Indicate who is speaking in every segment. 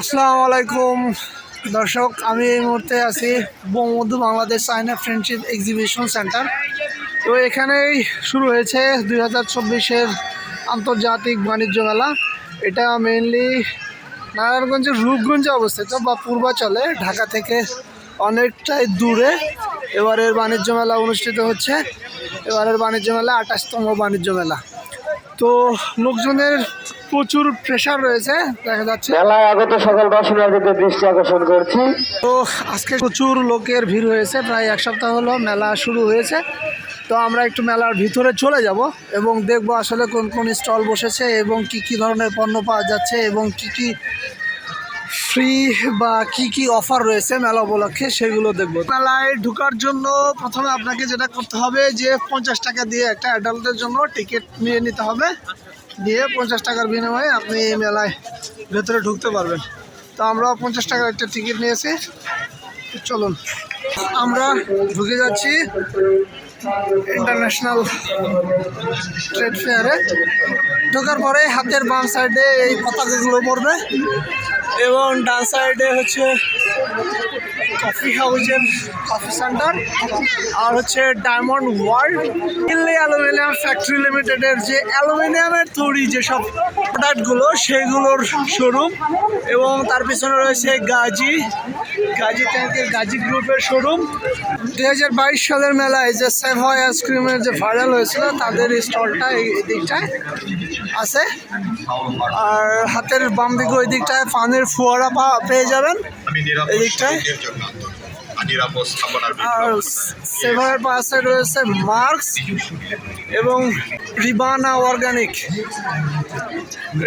Speaker 1: আসসালামু আলাইকুম। দর্শক, আমি এই মুহূর্তে আছি Bangabandhu Bangladesh China friendship exhibition centre তো এখানেই শুরু হয়েছে দুই হাজার চব্বিশের আন্তর্জাতিক বাণিজ্য মেলা। এটা মেইনলি নারায়ণগঞ্জের রূপগঞ্জে অবস্থিত বা পূর্বাচলে। ঢাকা থেকে অনেকটাই দূরে। এবারের বাণিজ্য মেলা অনুষ্ঠিত হচ্ছে। এবারের বাণিজ্য মেলা আঠাশতম বাণিজ্য মেলা। তো লোকজনের প্রচুর প্রেশার রয়েছে দেখা যাচ্ছে।
Speaker 2: মেলায় আগত সকল দর্শনার্থীদের দৃষ্টি আকর্ষণ করছি।
Speaker 1: তো আজকে প্রচুর লোকের ভিড় হয়েছে প্রায় এক সপ্তাহ হলো মেলা শুরু হয়েছে। তো আমরা একটু মেলার ভিতরে চলে যাব এবং দেখব আসলে কোন কোন স্টল বসেছে এবং কি কি ধরনের পণ্য পাওয়া যাচ্ছে এবং কি কি ফ্রি বা কি কি অফার রয়েছে মেলা উপলক্ষে সেগুলো দেখব। মেলায় ঢোকার জন্য প্রথমে আপনাকে যেটা করতে হবে যে পঞ্চাশ টাকা দিয়ে একটা অ্যাডাল্টের জন্য টিকিট নিয়ে নিতে হবে। দিয়ে পঞ্চাশ টাকার বিনিময়ে আপনি এই মেলায় ভেতরে ঢুকতে পারবেন। তো আমরা পঞ্চাশ টাকার একটা টিকিট নিয়েছি। চলুন। আমরা ঢুকে যাচ্ছি ইন্টারন্যাশনাল ট্রেড ফেয়ারে। ঢোকার পরে হাতের বাম সাইডে এই পতাকাগুলো পড়বে। এবং ডান সাইডে হচ্ছে কফি হাউজের কফি সেন্টার আর হচ্ছে diamond world. Delhi aluminium factory লিমিটেডের যে অ্যালুমিনিয়ামের তৈরি যেসব প্রোডাক্টগুলো সেগুলোর শোরুম এবং তার পিছনে রয়েছে গাজী গাজী ট্যাঙ্কের গাজী গ্রুপের শোরুম দু হাজার বাইশ সালের মেলায় যে সেভ সেভয় আইসক্রিমের যে ভাইরাল হয়েছিল, তাদের স্টলটা এই এই দিকটায় আছে। আর হাতের বাম দিকে ওই দিকটায় পানির ফোয়ারা পেয়ে যাবেন?
Speaker 3: সঙ্গীতের জন্য আর
Speaker 1: সেভারের পাশে রয়েছে মার্কস এবং রিবানা অর্গানিক।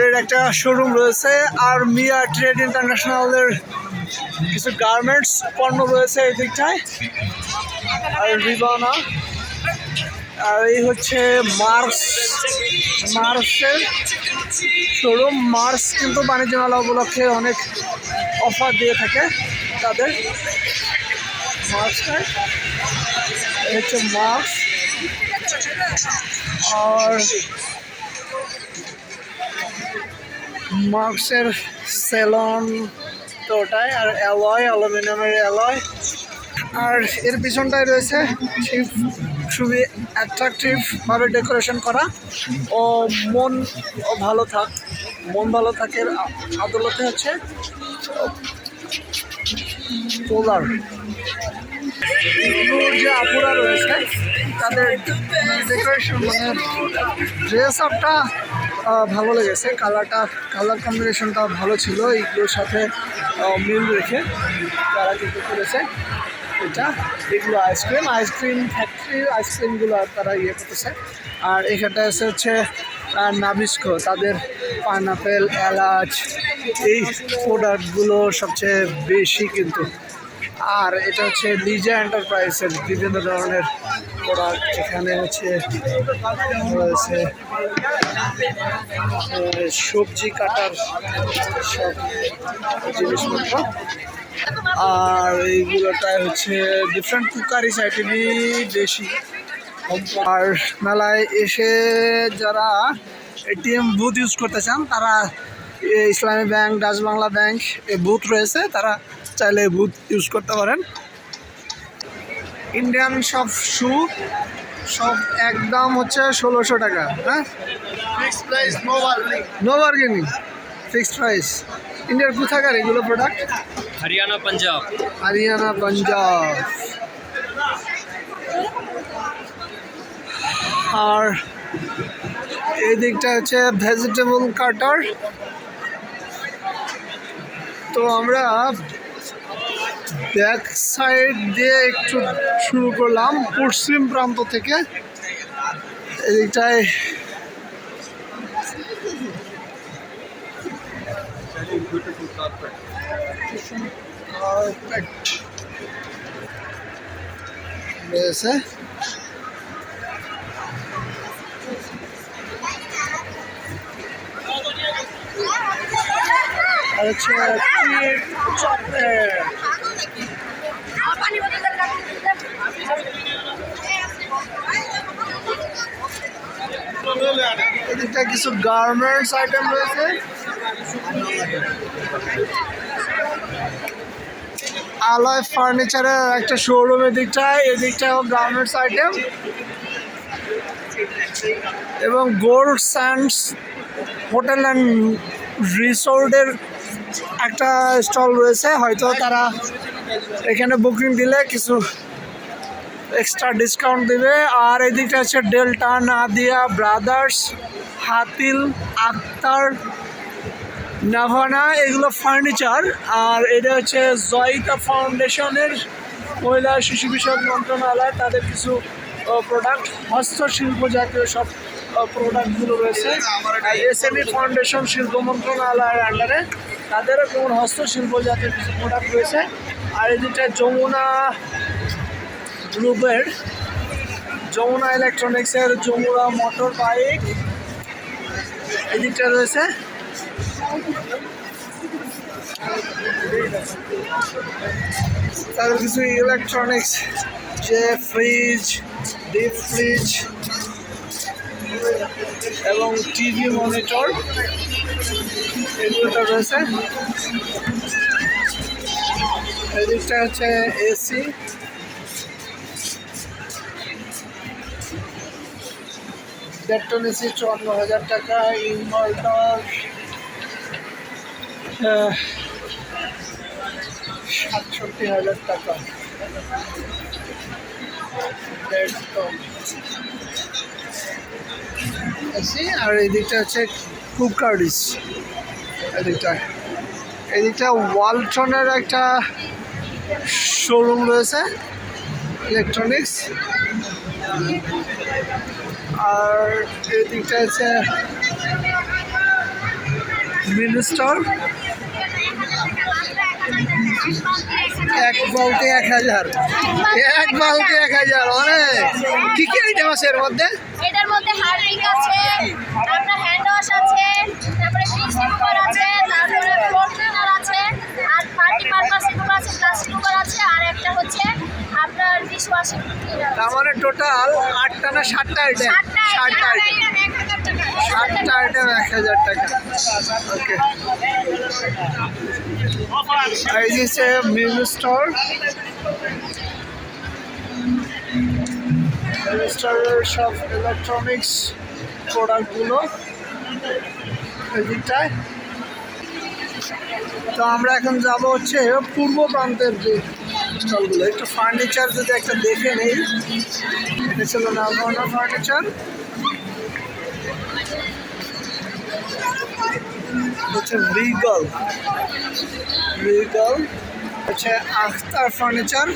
Speaker 1: এর একটা শোরুম রয়েছে আর মিয়া ট্রেড ইন্টারন্যাশনালের কিছু গার্মেন্টস পণ্য রয়েছে এই দিকটায়। আর রিবানা। আর এই হচ্ছে মার্কস মার্কসের শোরুম মার্কস কিন্তু বাণিজ্য মেলা উপলক্ষে অনেক অফার দিয়ে থাকে তাদের। মার্কসটায় হচ্ছে মার্কস আর মার্কসের সেলন তো ওটাই, আর অ্যালয়, অ্যালুমিনিয়ামের অ্যালয়। আর এর পিছনটায় রয়েছে খুবই অ্যাট্রাকটিভভাবে ডেকোরেশন করা। ও মন ভালো থাক, মন ভালো থাকের আদালতে হচ্ছে। পোলার যে আপুরা রয়েছে, তাদের ডেকোরেশন মানে ড্রেস আপটা ভালো লেগেছে। কালারটা কালার কম্বিনেশনটা ভালো ছিল। এইগুলোর সাথে মিল রেখে তারা কিন্তু করেছে, এটা এগুলো আইসক্রিম আইসক্রিম ফ্যাক্টরির আইসক্রিমগুলো তারা ইয়ে করতেছে। আর এখানটা এসে হচ্ছে নাবিস্কো, তাদের পাইনাপেল, এলাচ, এই প্রোডাক্টগুলো সবচেয়ে বেশি কিন্তু। আর এটা হচ্ছে লিজা এন্টারপ্রাইজের বিভিন্ন ধরনের প্রোডাক্ট এখানে হচ্ছে, রয়েছে সবজি কাটার সব জিনিসপত্র। আর এইগুলোটাই হচ্ছে ডিফারেন্ট কুকারিস আইটেমই বেশি। আর মেলায় এসে যারা এটিএম বুথ ইউজ করতে চান তারা Islami bank Dutch Bangla bank এ বুথ রয়েছে তারা চাইলে বুথ ইউজ করতে পারেন। ইন্ডিয়ান সব শু সব একদম হচ্ছে ষোলোশো টাকা হ্যাঁ fixed no no bargaining fixed price ইন্ডিয়ার কোথাকার এগুলো প্রোডাক্ট
Speaker 4: হরিয়ানা পাঞ্জাব
Speaker 1: হরিয়ানা পাঞ্জাব আর এই দিকটা হচ্ছে ভেজিটেবল কাটার তো আমরা ব্যাক সাইড দিয়ে একটু শুরু করলাম, পশ্চিম প্রান্ত থেকে। এদিকটায় কার্পেট রয়েছে হচ্ছে এদিকটা কিছু গার্মেন্টস আইটেম রয়েছে। আলয় ফার্নিচারের একটা শোরুম এদিকটা এদিকটাও গার্মেন্টস আইটেম এবং গোল্ড স্যান্ডস হোটেল অ্যান্ড রিসোর্টের একটা স্টল রয়েছে, হয়তো তারা এখানে বুকিং দিলে কিছু এক্সট্রা ডিসকাউন্ট দেবে। আর এদিকটা হচ্ছে ডেল্টা নাদিয়া ব্রাদার্স হাতিল আক্তার নাভানা এগুলো ফার্নিচার আর এটা হচ্ছে জয়িতা ফাউন্ডেশনের মহিলা শিশু বিষয়ক মন্ত্রণালয়, তাদের কিছু প্রোডাক্ট হস্তশিল্প জাতীয় সব প্রোডাক্টগুলো রয়েছে। আর এসএমই ফাউন্ডেশন শিল্প মন্ত্রণালয়ের আন্ডারে তাদেরও কেমন হস্তশিল্প জাতীয় কিছু প্রোডাক্ট রয়েছে। আর এদিকটা যমুনা গ্রুপের যমুনা ইলেকট্রনিক্সের যমুনা মোটর বাইক এদিকটা রয়েছে। তাদের কিছু ইলেকট্রনিক্স যে ফ্রিজ ডিপ ফ্রিজ এবং টিভি মনিটর এগুলোটা রয়েছে। এদিকটা হচ্ছে এসি দেড়টন এসি চুয়ান্ন হাজার টাকা, ইনভার্টার সাতষট্টি হাজার টাকা। দেড়টন এসি আর এদিকটা হচ্ছে কুকারিস এদিকটা এদিকটা ওয়ালটনের একটা শোরুম রয়েছে ইলেকট্রনিক্স আর এদিকটা হচ্ছে মিনিস্টার এক বালতি এক হাজার। এক বালতি এক হাজার, অনেক। কি কি আইটেম আছে এর মধ্যে?
Speaker 5: এটার মধ্যে হার্পিক আছে আপনার হ্যান্ড ওয়াশ আছে, তারপরে ফিক্স আছে, তারপরে ফ্লোর আছে, আর পার্টি পারপাস এগুলো আছে আর একটা হচ্ছে আপনার ডিশ ওয়াশিং ক্লিনার
Speaker 1: তার মানে টোটাল আটটা না সাতটা আইটেম
Speaker 5: সাতটা
Speaker 1: আইটেম সাতটা আইটেম এক হাজার টাকা ওকে এই যে মিনিস্টার মিনিস্টারের সব ইলেকট্রনিক্স প্রোডাক্টগুলো এদিকটায় তো আমরা এখন যাব হচ্ছে পূর্ব প্রান্তের যে স্টলগুলো। একটু ফার্নিচার যদি একটা দেখে নেই ছিল নাগরনা ফার্নিচার হচ্ছে রিগল রিগল হচ্ছে আখতার ফার্নিচার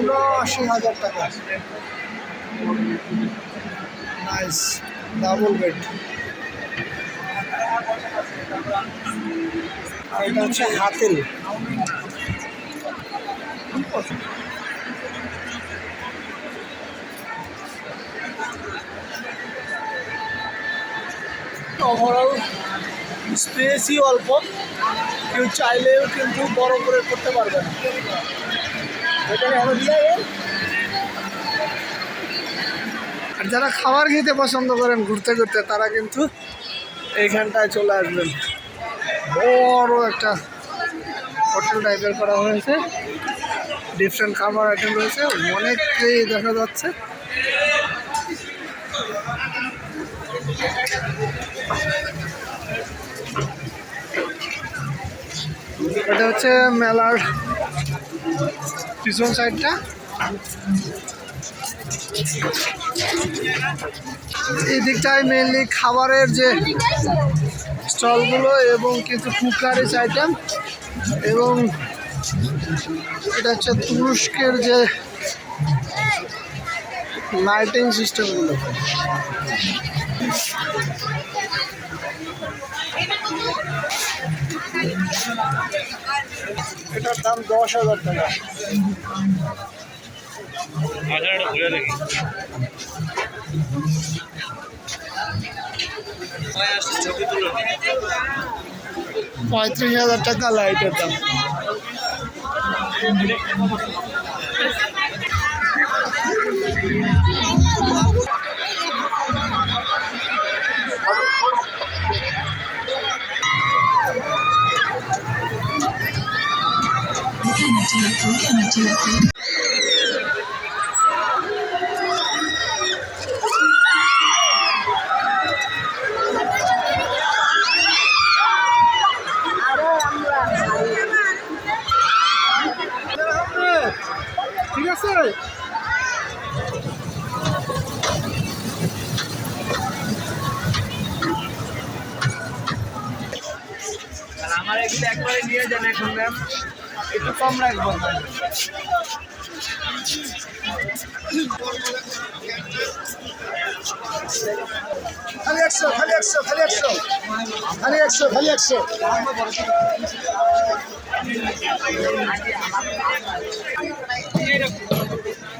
Speaker 1: উনআশি হাজার টাকা। নাইস ডাবল বেড আর এটা হচ্ছে হাতিল। ওভারঅল স্পেসই অল্প। কেউ চাইলেও কিন্তু বড় করে করতে পারবে না। আর যারা খাবার খেতে পছন্দ করেন ঘুরতে ঘুরতে, তারা কিন্তু এইখানটায় চলে আসবেন। বড় একটা হোটেল টাইপের করা হয়েছে। ডিফারেন্ট খাবার আইটেম রয়েছে। অনেককেই দেখা যাচ্ছে। এটা হচ্ছে মেলার পিছন সাইডটা। এই দিকটায় মেনলি খাবারের যে স্টলগুলো এবং কিছু কুকারিস আইটেম এবং এটা হচ্ছে তুরস্কের যে লাইটিং সিস্টেমগুলো এটার দাম দশ হাজার টাকা। পঁয়ত্রিশ হাজার টাকা লাইটের দাম। ঠিক আছে আমার এগুলো একবারে নিয়ে যান এখন ম্যাম। একটু কম রাখব
Speaker 4: খালি একশো খালি একশো খালি একশো খালি একশো।